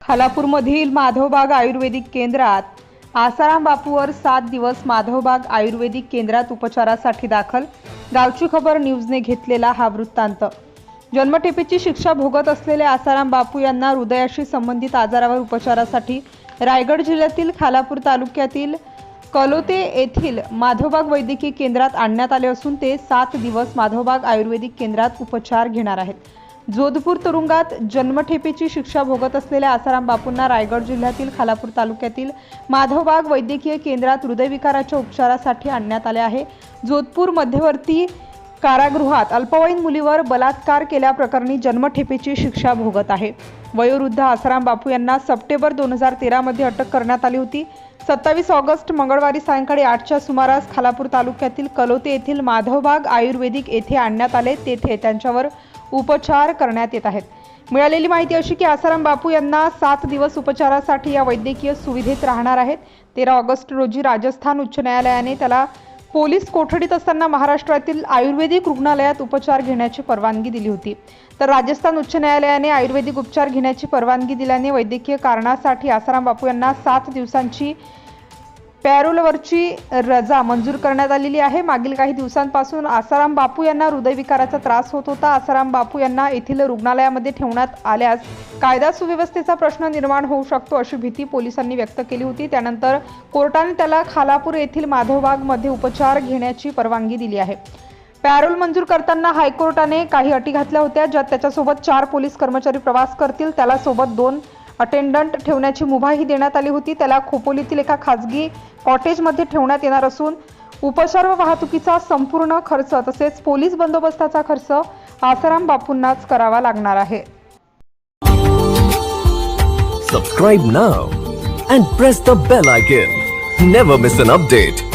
खालापूरमधील माधवबाग आयुर्वेदिक केंद्रात आसाराम बापूवर सात दिवस माधवबाग आयुर्वेदिक केंद्रात उपचारासाठी दाखल. गावची खबर न्यूजने घेतलेला हा वृत्तांत. जन्मठेपेची शिक्षा भोगत असलेले आसाराम बापू यांना हृदयाशी संबंधित आजारावर उपचारासाठी रायगड जिल्ह्यातील खालापूर तालुक्यातील कलोते येथील माधवबाग वैद्यकीय केंद्रात आणण्यात आले असून ते सात दिवस माधवबाग आयुर्वेदिक केंद्रात उपचार घेणार आहेत. जोधपूर तुरुंगात जन्मठेपेची शिक्षा भोगत असलेल्या आसाराम बापूंना रायगड जिल्ह्यातील खालापूर तालुक्यातील माधवबाग वैद्यकीय केंद्रात हृदयविकाराच्या उपचारासाठी आणण्यात आले आहे. जोधपूर मध्यवर्ती कारागृहात अल्पवयीन मुलीवर बलात्कार केल्याप्रकरणी जन्मठेपेची शिक्षा भोगत आहे. वयोवृद्ध आसाराम बापू यांना सप्टेंबर दोन हजार तेरामध्ये अटक करण्यात आली होती. सत्तावीस ऑगस्ट मंगळवारी सायंकाळी आठच्या सुमारास खालापूर तालुक्यातील कलोते येथील माधवबाग आयुर्वेदिक येथे आणण्यात आले. तेथे त्यांच्यावर उपचार करण्यात येत आहेत. मिळालेली माहिती अशी की आसाराम बापू यांना सात दिवस उपचारासाठी या वैद्यकीय सुविधेत राहणार आहेत. तेरा ऑगस्ट रोजी राजस्थान उच्च न्यायालयाने त्याला पोलीस कोठडीत असताना महाराष्ट्रातील आयुर्वेदिक रुग्णालयात उपचार घेण्याची परवानगी दिली होती. तर राजस्थान उच्च न्यायालयाने आयुर्वेदिक उपचार घेण्याची परवानगी दिल्याने वैद्यकीय कारणासाठी आसाराम बापू यांना सात दिवसांची पॅरोलवरची रजा मंजूर करण्यात आलेली आहे. मागील काही दिवसांपासून आसाराम बापू यांना हृदयविकाराचा त्रास होत होता. आसाराम बापू यांना येथील रुग्णालयामध्ये ठेवण्यात आल्यास कायदा सुव्यवस्थेचा प्रश्न निर्माण होऊ शकतो अशी भीती पोलिसांनी व्यक्त केली होती. त्यानंतर कोर्टाने त्याला खालापूर येथील माधवबागमध्ये उपचार घेण्याची परवानगी दिली आहे. पॅरोल मंजूर करताना हायकोर्टाने काही अटी घातल्या होत्या ज्यात त्याच्यासोबत चार पोलीस कर्मचारी प्रवास करतील. त्याला सोबत दोन अटेंडंट ठेवण्याची मुभाही देण्यात आली होती. त्याला खोपोलीतील एका खाजगी कॉटेजमध्ये ठेवण्यात येणार असून उपचार व वाहतुकीचा संपूर्ण खर्च तसेच पोलीस बंदोबस्ताचा खर्च आसाराम बापूंनाच करावा लागणार आहे. Subscribe now and press the bell icon never miss an update